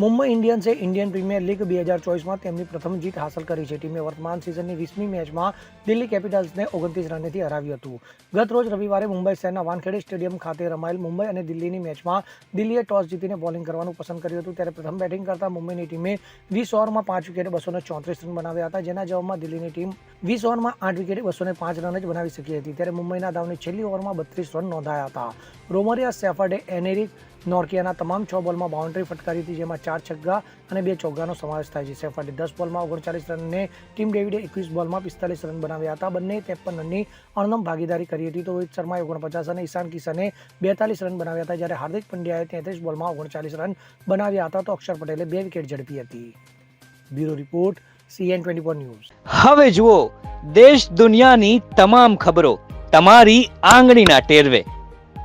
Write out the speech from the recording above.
મુંબઈ ઇન્ડિયન્સે Indian premier league બે હજાર ચોવીસમાં તેમની પ્રથમ જીત હાંસલ કરી છે. ટીમે વર્તમાન સિઝનની વીસમી મેચમાં દિલ્હી કેપિટલ્સને ઓગણત્રીસ રનેથી હરાવ્યું હતું. ગત રોજ રવિવારે મુંબઈ શહેરના વાનખેડે સ્ટેડિયમ ખાતે રમાયેલ મુંબઈ અને દિલ્હીની મેચમાં દિલ્હીએ ટોસ જીતીને બોલિંગ કરવાનું પસંદ કર્યું હતું. ત્યારે પ્રથમ બેટિંગ કરતા મુંબઈની ટીમે વીસ ઓવરમાં પાંચ વિકેટે બસો ચોત્રીસ રન બનાવ્યા હતા. જેના જવાબમાં દિલ્હીની ટીમ વીસ ઓવરમાં આઠ વિકેટે બસો પાંચ રન જ બનાવી શકી હતી. ત્યારે મુંબઈના દાવની છેલ્લી ઓવરમાં બત્રીસ રન નોંધાયા હતા. રોમરિયા સેફર્ડે એનેરિક નોર્કિયાના તમામ છ બોલમાં બાઉન્ડ્રી ફટકારી હતી, જેમાં ચાર છગ્ગા અને બે ચોગ્ગાનો સમાવેશ થાય છે. સેફર્ડે દસ બોલમાં ઓગણચાલીસ રનને ટીમ ડેવિડે એકવીસ બોલમાં પિસ્તાલીસ રન બનાવ્યા હતા. બંને ત્રેપન રનની અણનમ ભાગીદારી કરી હતી. તો રોહિત શર્માએ ઓગણપચાસ અને ઈશાન કિશને બેતાલીસ રન બનાવ્યા હતા. જ્યારે હાર્દિક પંડ્યાએ તેત્રીસ બોલમાં ઓગણચાલીસ રન બનાવ્યા હતા, તો અક્ષર પટેલે બે વિકેટ ઝડપી હતી. Bureau report, CN twenty four news. હવે જુઓ, દેશ દુનિયાની તમામ ખબરો તમારી આંગળીના ટેરવે.